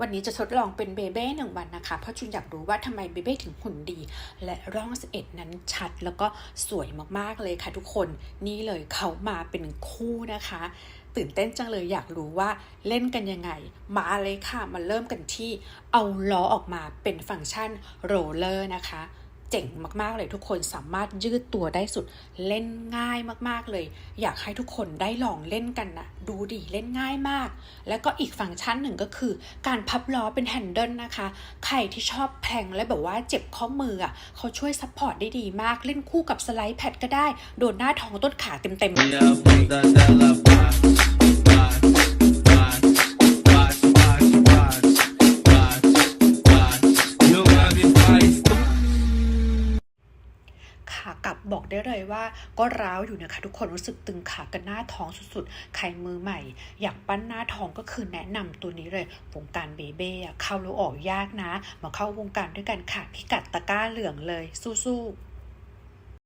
วันนี้จะทดลองเป็นเบเบ้หนึ่งวันนะคะ เพราะจุนอยากรู้ว่าทำไมเบเบ้ถึงหุ่นดี และร่อง 11 นั้นชัดแล้วก็สวยมากๆเลยค่ะทุกคนนี่เลยเขามาเป็นคู่นะคะ ตื่นเต้นจังเลยอยากรู้ว่าเล่นกันยังไง มาเลยค่ะมาเริ่มกันที่เอาล้อออกมาเป็นฟังก์ชันโรลเลอร์นะคะ เจ๋งมากๆเลยทุกคนสามารถยืดตัวได้สุดเล่นง่ายมากๆเลย อยากให้ทุกคนได้ลองเล่นกันนะดูดิเล่นง่ายมาก แล้วก็อีกฟังก์ชันหนึ่งก็คือ การพับล้อเป็นแฮนเดิลนะคะ ใครที่ชอบแพงและแบบว่าเจ็บข้อมืออะเขาช่วยซัพพอร์ตได้ดีมาก เล่นคู่กับสไลด์แพดก็ได้ โดนหน้าท้องต้นขาเต็มๆ กลับบอกได้เลยว่า ก็ร้าวอยู่นะคะทุกคนรู้สึกตึงขากันหน้าท้องสุดๆ ใครมือใหม่ อยากปั้นหน้าท้องก็คือแนะนำตัวนี้เลยวงการเบเบ้อะเข้าแล้วออกยากนะ มาเข้าวงการด้วยกันค่ะพิกัดตะกร้าเหลืองเลยสู้ๆ